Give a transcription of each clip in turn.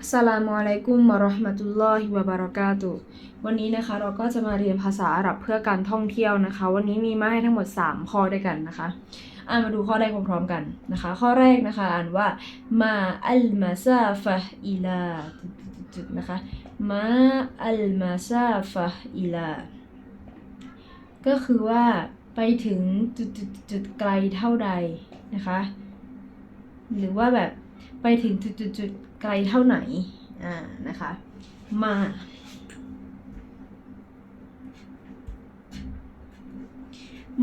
อัสลามุอะลัยกุมมะเราะห์มะตุลลอฮิวะบะเรากาตุวันนี้นะคะเราก็จะมาเรียนภาษาอาหรับเพื่อการท่องเที่ยวนะคะ วันนี้มีมาให้ทั้งหมด 3 ข้อด้วยกันนะคะอ่ามาดูข้อแรกพร้อมๆกันนะคะ ข้อแรกนะคะอ่านว่ามาอัลมาซาฟะอิลาจุดๆนะคะมาอัลมาซาฟะอิลาก็คือว่าไปถึงจุดจุดจุดไกลเท่าใดนะคะ หรือว่าแบบ ไปถึงจุดจุดจุดไกลเท่าไหนอ่านะคะ มา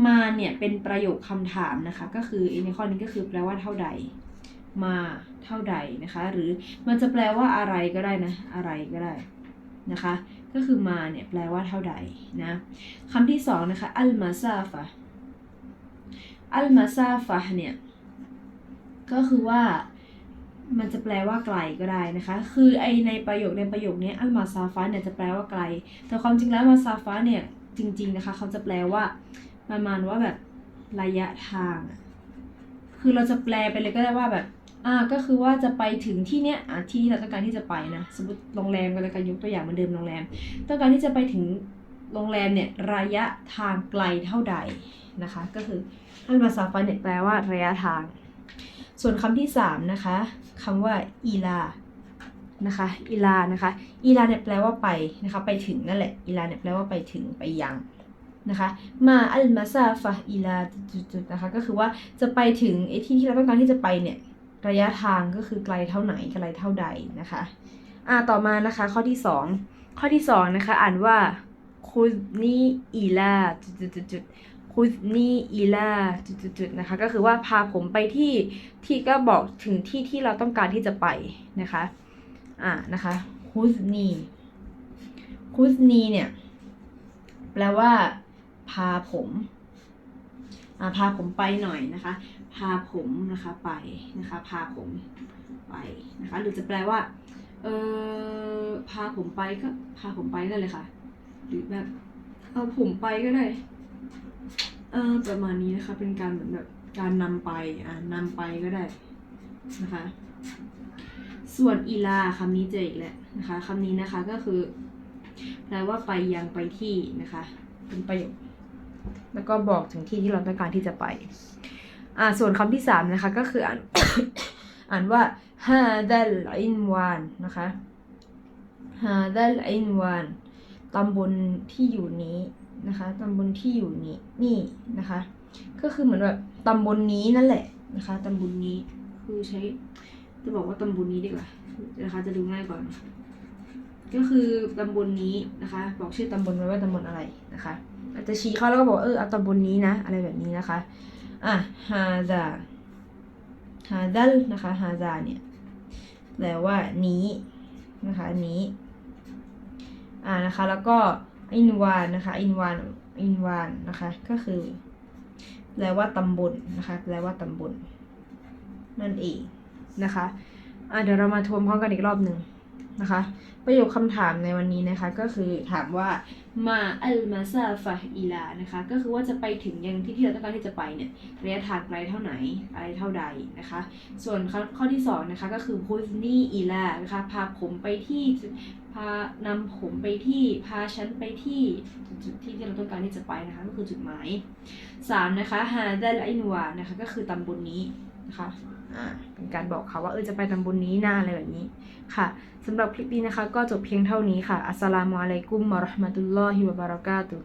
มาเนี่ยเป็นประโยคคำถามนะคะ ก็คือในข้อนี้ก็คือแปลว่าเท่าใด มาเท่าใดนะคะ หรือมันจะแปลว่าอะไรก็ได้นะ อะไรก็ได้นะคะ ก็คือมาเนี่ยแปลว่าเท่าใดนะคำที่สองนะคะอัลมาซาฟะอัลมาซาฟะเนี่ยก็คือว่า มันจะแปลว่าไกลก็ได้นะคะ คือไอในประโยคในประโยคนี้อัลมาซาฟะเนี่ยจะแปลว่าไกล แต่ความจริงแล้วมาซาฟะเนี่ยจริงๆนะคะเขาจะแปลว่าประมาณว่าแบบระยะทาง คือเราจะแปลไปเลยก็ได้ว่าแบบอ่าก็คือว่าจะไปถึงที่เนี้ยอะที่ที่เราต้องการที่จะไปนะ สมมติโรงแรมกันเลยกันยกตัวอย่างเหมือนเดิมโรงแรม ต้องการที่จะไปถึงโรงแรมเนี่ยระยะทางไกลเท่าใดนะคะ ก็คืออัลมาซาฟะเนี่ยแปลว่าระยะทาง ส่วนคำที่สามนะคะคำว่าอีลานะคะอีลานะคะอีลาเนี่ยแปลว่าไปนะคะไปถึงนั่นแหละอีลาเนี่ยแปลว่าไปถึงไปยังนะคะมาอัลมาซาฟะอีลาจุดๆนะคะก็คือว่าจะไปถึงไอ้ที่ที่เราต้องการที่จะไปเนี่ยระยะทางก็คือไกลเท่าไหนไกลเท่าใดนะคะอ่าต่อมานะคะข้อที่สองข้อที่สองนะคะอ่านว่าคุนีอีลาจุดๆ ๆคุซนีอีลาจุดๆนะคะก็คือว่าพาผมไปที่ที่ก็บอกถึงที่ที่เราต้องการที่จะไปนะคะอ่านะคะคุซนีคุซนีเนี่ยแปลว่า พาผมอ่าพาผมไปหน่อยนะคะ พาผมนะคะไปนะคะ พาผมไปนะคะ หรือจะแปลว่าเออพาผมไปก็พาผมไปนั่นเลยค่ะ หรือแบบเอาผมไปก็ได้ เออประมาณนี้นะคะ เป็นการเหมือนแบบการนำไปอ่านำไปก็ได้นะคะ ส่วนอีลาคำนี้เจออีกแล้วนะคะคำนี้นะคะก็คือแปลว่าไปยังไปที่นะคะ เป็นประโยคแล้วก็บอกถึงที่ที่เราต้องการที่จะไป อ่า ส่วนคำที่สามนะคะ ก็คืออ่าน อ่านว่าฮาดัลอินวานนะคะฮาดัลอินวานตำบลที่อยู่นี้ นะคะตำบลที่อยู่นี้นี่นะคะ ก็คือเหมือนแบบตำบลนี้นั่นแหละนะคะตำบลนี้คือใช้จะบอกว่าตำบลนี้ดีกว่านะคะ จะดูง่ายกว่อนก็คือตำบลนี้นะคะ บอกชื่อตำบลไว้ว่าตำบลอะไรนะคะอาจจะชี้เขาแล้วก็บอกเออเอาตำบลนี้นะ อะไรแบบนี้นะคะอะฮาซาฮาดัลนะคะฮาซาเนี่ยแปลว่านี้นะคะนี้ อ่านะคะแล้วก็ อินวานนะคะอินวานอินวานนะคะ ก็คือแปลว่าตำบลนะคะแปลว่าตำบลนั่นเองนะคะอะเดี๋ยวเรามาทวนพร้อมกันอีกรอบหนึ่ง นะคะ ประโยคคำถามในวันนี้นะคะก็คือถามว่ามาอัลมาซาฟะอีลานะคะ ก็คือว่าจะไปถึงยังที่ที่เราต้องการที่จะไปเนี่ยระยะทางไกลเท่าไหนอะไรเท่าใดนะคะ ส่วนข้อข้อที่สองนะคะก็คือพุซนีอีลานะคะพาผมไปที่พานำผมไปที่พาฉันไปที่จุดที่ที่เราต้องการที่จะไปนะคะ ก็คือจุดหมายสามนะคะฮาดัลอินวานะคะ ก็คือตำบลนนี้ นะคะอ่าเป็นการบอกเขาว่าเออจะไปทำบุญนี้นะอะไรแบบนี้ค่ะสำหรับคลิปนี้นะคะ ก็จบเพียงเท่านี้ค่ะอัสสลามุอะลัยกุมมะราะห์มะตุลลอฮิวะบารากาตุ